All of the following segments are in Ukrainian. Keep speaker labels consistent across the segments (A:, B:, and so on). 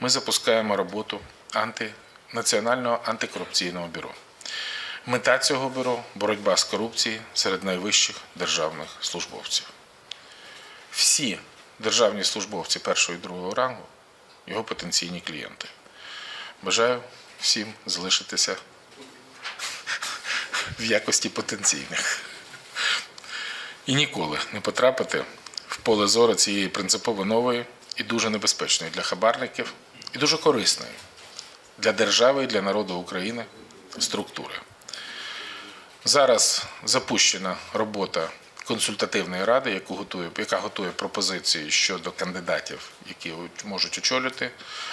A: ми запускаємо роботу анти... Національного антикорупційного бюро. Мета цього бюро боротьба з корупцією серед найвищих державних службовців. Всі державні службовці першого і другого рангу його потенційні клієнти. Бажаю всім залишитися в якості потенційних і ніколи не потрапити в поле зору цієї принципово нової і дуже небезпечної для хабарників, і дуже корисної для держави і для народу України структури. Зараз запущена робота консультативної ради, яку готує, яка готує пропозиції щодо кандидатів, які можуть очолювати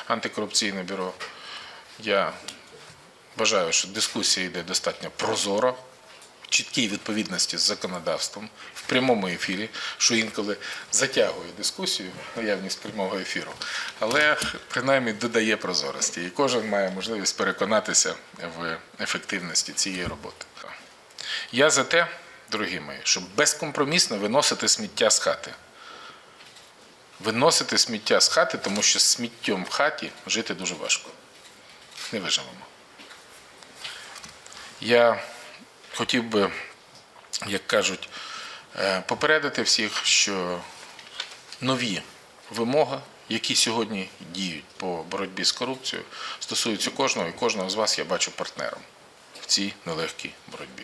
A: антикорупційне бюро. Я вважаю, що дискусія йде достатньо прозоро, в чіткій відповідності з законодавством, в прямому ефірі, що інколи затягує дискусію, наявність прямого ефіру, але принаймні додає прозорості. І кожен має можливість переконатися в ефективності цієї роботи. Я за те, дорогі мої, щоб безкомпромісно виносити сміття з хати. Виносити сміття з хати, тому що з сміттям в хаті жити дуже важко. Не виживемо. Я хотів би, як кажуть, е, попередити всіх, що нові вимоги, які сьогодні діють по боротьбі з корупцією, стосуються кожного і кожного з вас я бачу партнером в цій нелегкій боротьбі.